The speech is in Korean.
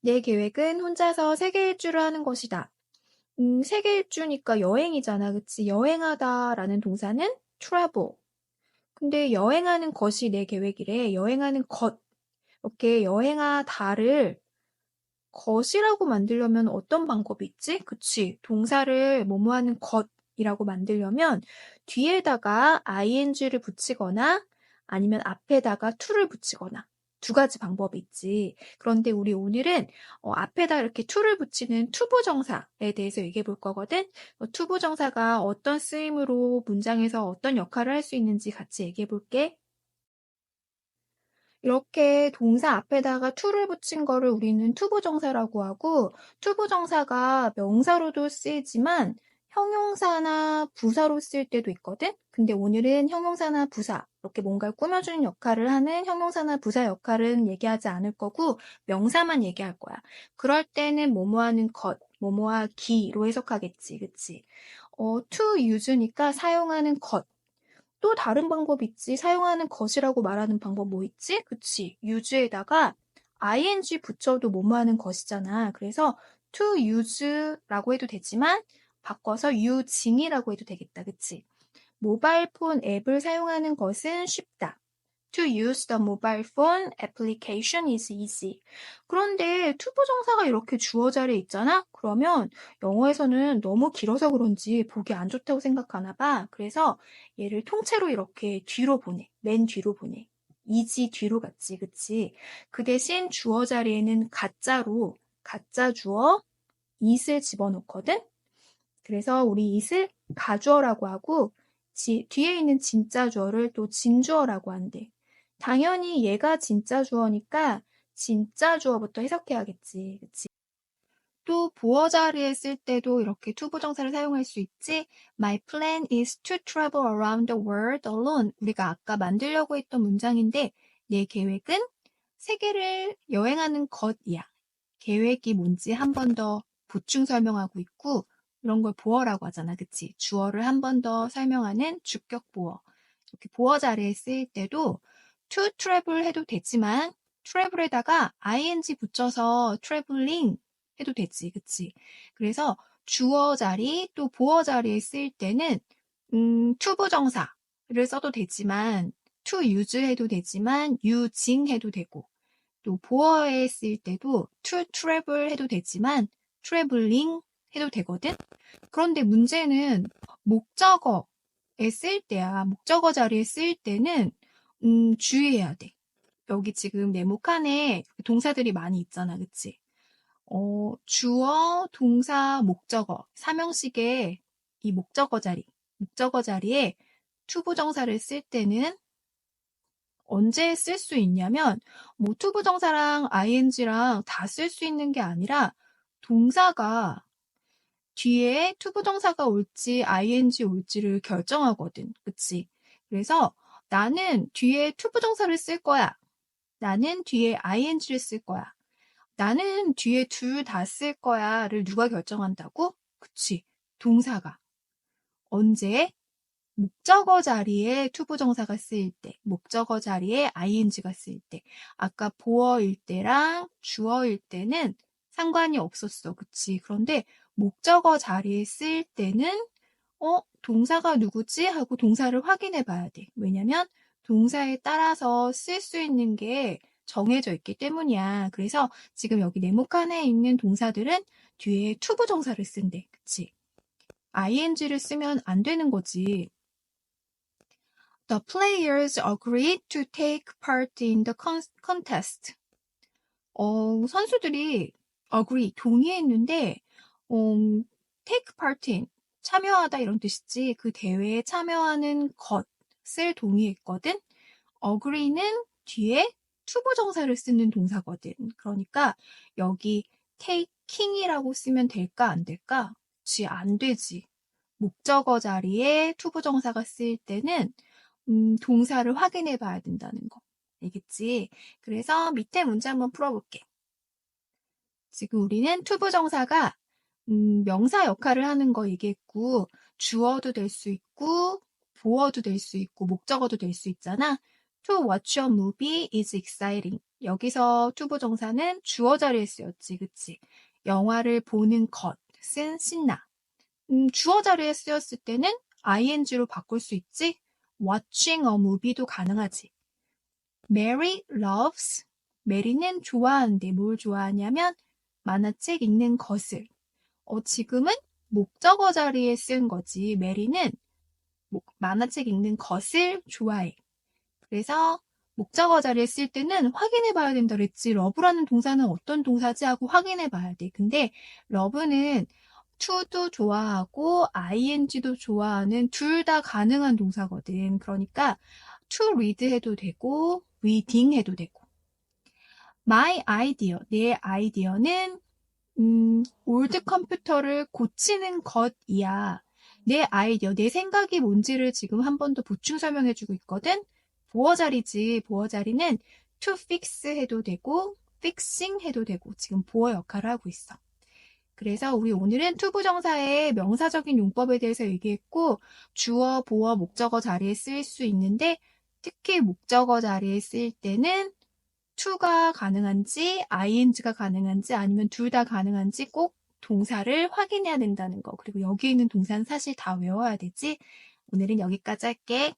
내 계획은 혼자서 세계 일주를 하는 것이다. 음, 세계 일주니까 여행이잖아. 그치? 여행하다라는 동사는 travel. 근데 여행하는 것이 내 계획이래. 여행하는 것. 이렇게 여행하다를 것이라고 만들려면 어떤 방법이 있지? 그치? 동사를 뭐뭐 하는 것이라고 만들려면 뒤에다가 ing를 붙이거나 아니면 앞에다가 to를 붙이거나 두 가지 방법이 있지. 그런데 우리 오늘은 어, 앞에다 이렇게 to를 붙이는 투부 정사에 대해서 얘기해 볼 거거든. 어, 투부 정사가 어떤 쓰임으로 문장에서 어떤 역할을 할 수 있는지 같이 얘기해 볼게. 이렇게 동사 앞에다가 to를 붙인 거를 우리는 투부정사라고 하고 투부정사가 명사로도 쓰이지만 형용사나 부사로 쓸 때도 있거든? 근데 오늘은 형용사나 부사, 이렇게 뭔가를 꾸며주는 역할을 하는 형용사나 부사 역할은 얘기하지 않을 거고 명사만 얘기할 거야. 그럴 때는 뭐뭐 하는 것, 뭐뭐 하기로 해석하겠지. 그치? 어, to use니까 사용하는 것. 또 다른 방법 있지. 사용하는 것이라고 말하는 방법 뭐 있지? 그치? use에다가 ing 붙여도 뭐뭐 하는 것이잖아. 그래서 to use라고 해도 되지만 바꿔서 using이라고 해도 되겠다. 그치? 모바일 폰 앱을 사용하는 것은 쉽다. To use the mobile phone application is easy. 그런데 투부 정사가 이렇게 주어 자리에 있잖아? 그러면 영어에서는 너무 길어서 그런지 보기 안 좋다고 생각하나 봐. 그래서 얘를 통째로 이렇게 뒤로 보내. 맨 뒤로 보내. 이지 뒤로 갔지, 그치? 그 대신 주어 자리에는 가짜로, 가짜 주어, it을 집어넣거든? 그래서 우리 it을 가주어라고 하고, 지, 뒤에 있는 진짜 주어를 또 진주어라고 한대. 당연히 얘가 진짜 주어니까 진짜 주어부터 해석해야겠지. 그치? 또 보어 자리에 쓸 때도 이렇게 투부정사를 사용할 수 있지. My plan is to travel around the world alone. 우리가 아까 만들려고 했던 문장인데 내 계획은 세계를 여행하는 것이야. 계획이 뭔지 한 번 더 보충 설명하고 있고 이런 걸 보어라고 하잖아. 그치? 주어를 한 번 더 설명하는 주격 보어. 이렇게 보어 자리에 쓰일 때도 to travel 해도 되지만 travel에다가 ing 붙여서 traveling 해도 되지. 그치? 그래서 주어 자리 또 보어 자리에 쓰일 때는 음, 투부정사를 써도 되지만 to use 해도 되지만 using 해도 되고 또 보어에 쓰일 때도 to travel 해도 되지만 traveling 해도 되거든? 그런데 문제는 목적어에 쓸 때야. 목적어 자리에 쓸 때는 음, 주의해야 돼. 여기 지금 네모 칸에 동사들이 많이 있잖아. 그치? 어, 주어, 동사, 목적어, 삼형식의 이 목적어 자리, 목적어 자리에 투부정사를 쓸 때는 언제 쓸 수 있냐면 뭐 투부정사랑 ing랑 다 쓸 수 있는 게 아니라 동사가 뒤에 투부정사가 올지 ing 올지를 결정하거든. 그치? 그래서 나는 뒤에 투부정사를 쓸 거야. 나는 뒤에 ing를 쓸 거야. 나는 뒤에 둘 다 쓸 거야를 누가 결정한다고? 그치. 동사가. 언제? 목적어 자리에 투부정사가 쓰일 때, 목적어 자리에 ing가 쓰일 때, 아까 보어일 때랑 주어일 때는 상관이 없었어. 그치. 그런데 목적어 자리에 쓸 때는 어, 동사가 누구지? 하고 동사를 확인해 봐야 돼. 왜냐면 동사에 따라서 쓸 수 있는 게 정해져 있기 때문이야. 그래서 지금 여기 네모칸에 있는 동사들은 뒤에 투부 정사를 쓴대. 그치? ing를 쓰면 안 되는 거지. The players agreed to take part in the contest. 어, 선수들이 agree, 동의했는데 음, take part in, 참여하다 이런 뜻이지 그 대회에 참여하는 것을 동의했거든. agree는 뒤에 투부 정사를 쓰는 동사거든. 그러니까 여기 taking이라고 쓰면 될까 안 될까? 지 안 되지. 목적어 자리에 투부 정사가 쓰일 때는 음, 동사를 확인해 봐야 된다는 거. 알겠지? 그래서 밑에 문제 한번 풀어볼게. 지금 우리는 투부 정사가 음, 명사 역할을 하는 거 얘기했고, 주어도 될 수 있고, 보어도 될 수 있고, 목적어도 될 수 있잖아. To watch a movie is exciting. 여기서 투부 정사는 주어 자리에 쓰였지, 그치? 영화를 보는 것은 신나. 음, 주어 자리에 쓰였을 때는 ing로 바꿀 수 있지? watching a movie도 가능하지. Mary loves. 메리는 좋아하는데 뭘 좋아하냐면 만화책 읽는 것을. 어, 지금은 목적어 자리에 쓴 거지. 메리는 목- 만화책 읽는 것을 좋아해. 그래서 목적어 자리에 쓸 때는 확인해 봐야 된다 그랬지. 러브라는 동사는 어떤 동사지 하고 확인해 봐야 돼. 근데 러브는 to도 좋아하고 ing도 좋아하는 둘 다 가능한 동사거든. 그러니까 to read 해도 되고 reading 해도 되고. My idea, 내 아이디어는 음, 올드 컴퓨터를 고치는 것이야. 내 아이디어, 내 생각이 뭔지를 지금 한 번 더 보충 설명해주고 있거든. 보어 자리지. 보어 자리는 to fix 해도 되고, fixing 해도 되고, 지금 보어 역할을 하고 있어. 그래서 우리 오늘은 투부 정사의 명사적인 용법에 대해서 얘기했고, 주어, 보어, 목적어 자리에 쓰일 수 있는데, 특히 목적어 자리에 쓰일 때는 to가 가능한지, ing가 가능한지, 아니면 둘 다 가능한지 꼭 동사를 확인해야 된다는 거. 그리고 여기 있는 동사는 사실 다 외워야 되지. 오늘은 여기까지 할게.